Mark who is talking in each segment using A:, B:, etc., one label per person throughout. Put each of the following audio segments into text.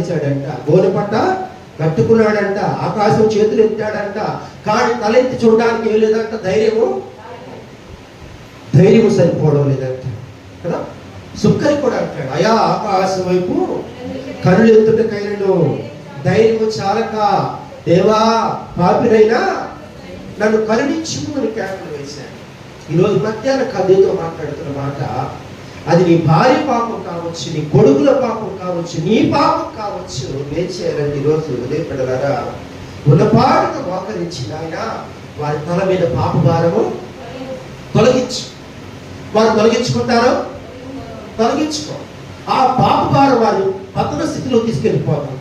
A: వేశాడంట గోనపట్ట కట్టుకున్నాడంట. ఆకాశం చేతులు ఎత్తాడంట. కానీ తలెత్తి చూడడానికి ఏం లేదంట. ధైర్యము? ధైర్యము సరిపోవడం లేదంట. కదా? సుక్కరి కూడా అంటాడు. అయా ఆకాశం వైపు కనులు ఎత్తుటకైనను ధైర్యము చాలక దేవా పాపినైనా నన్ను కరుణించుకుని కేకలు వేశాను ఈరోజు మధ్యాహ్న కథతో మాట్లాడుతున్న మాట అది నీ భార్య పాపం కావచ్చు నీ కొడుకుల పాపం కావచ్చు నీ పాపం కావచ్చు. ఏం ఈరోజు ఉదయపడలారా ఉన్నపాటుగా మోకరించి ఆయన వారి తల మీద పాప భారము తొలగించు. వారు తొలగించుకుంటారు? తొలగించుకో. ఆ పాప భారం వారు పతన స్థితిలో తీసుకెళ్ళిపోతుంది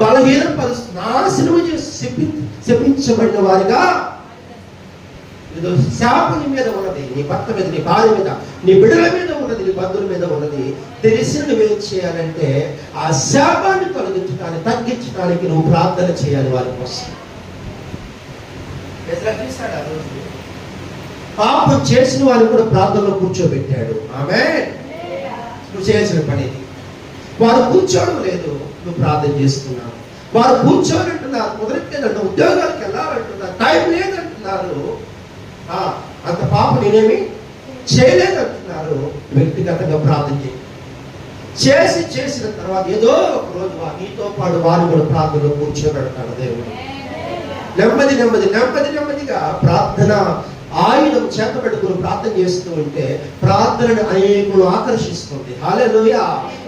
A: బలహీన పరిస్థితి నాశనము చేసి శపి శపించబడిన వారిగా ఇదో శాపం మీద ఉన్నది. నీ భర్త మీద నీ భార్య మీద నీ బిడ్డల మీద ఉన్నది నీ బంధువుల మీద ఉన్నది తెలిసి నువ్వేం చేయాలంటే ఆ శాపాన్ని తొలగించడానికి తగ్గించడానికి నువ్వు ప్రార్థన చేయాలి వారి కోసం? పాపం చేసిన వారిని కూడా ప్రార్థనలో కూర్చోబెట్టాడు. ఆమె నువ్వు చేయాల్సిన పని వారు కూర్చోవడం లేదు నువ్వు ప్రార్థన చేస్తున్నావు. వారు కూర్చోని అంటున్నారు కుదరట్లేదంట ఉద్యోగాలకు వెళ్ళాలంటున్నారు టైం లేదంటున్నారు. అంత పాపం నేనేమి చేయలేదంటున్నారు వ్యక్తిగతంగా ప్రార్థన చేయండి చేసి చేసిన తర్వాత ఏదో ఒక రోజు నీతో పాటు వారు కూడా ప్రార్థనలో కూర్చోబెడతాడు దేవుడు. నెమ్మది నెమ్మది నెమ్మది నెమ్మదిగా ప్రార్థన ఆయుధం చేత పెట్టుకుని ప్రార్థన చేస్తూ ఉంటే ప్రార్థనను అనేకులు ఆకర్షిస్తుంది. హాలలోయ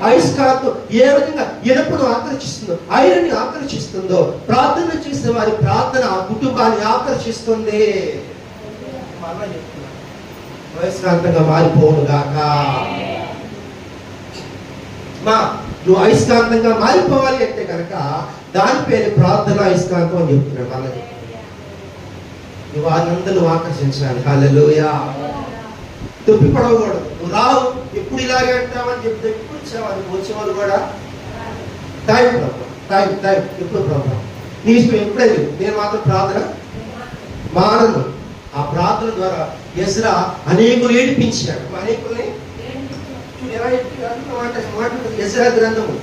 A: అయస్కాంతం ఏ విధంగా ఇనుపును ఆకర్షిస్తుందో ఐరన్ ఆకర్షిస్తుందో ప్రార్థన చేసే వారి ప్రార్థన ఆ కుటుంబాన్ని ఆకర్షిస్తుంది. మరలా చెప్తున్నాను. అయస్కాంతంగా మారిపోను గాక మా నువ్వు అయస్కాంతంగా మారిపోవాలి అంటే కనుక దాని పేరు ప్రార్థన అయస్కాంతం అని చెప్తున్నాడు వాళ్ళకి నువ్వు వారినందరూ ఆకర్షించాలి. హాలలోయా తొప్పి పడవకూడదు. నువ్వు రావు. ఎప్పుడు ఇలాగే అంటావని చెప్తే ఎప్పుడు వచ్చేవారు వచ్చేవారు కూడా? టైం ప్రాబ్లం టైం టైం ఎప్పుడు ప్రాబ్లం నీ ఇష్టం ఎప్పుడైతే? నేను మాత్రం ప్రార్థన? మానను. ప్రార్థన ద్వారా ఎస్రా అనేకులు ఏడిపించాడు అనేకుల్ని ఎలా? మాట గ్రంథము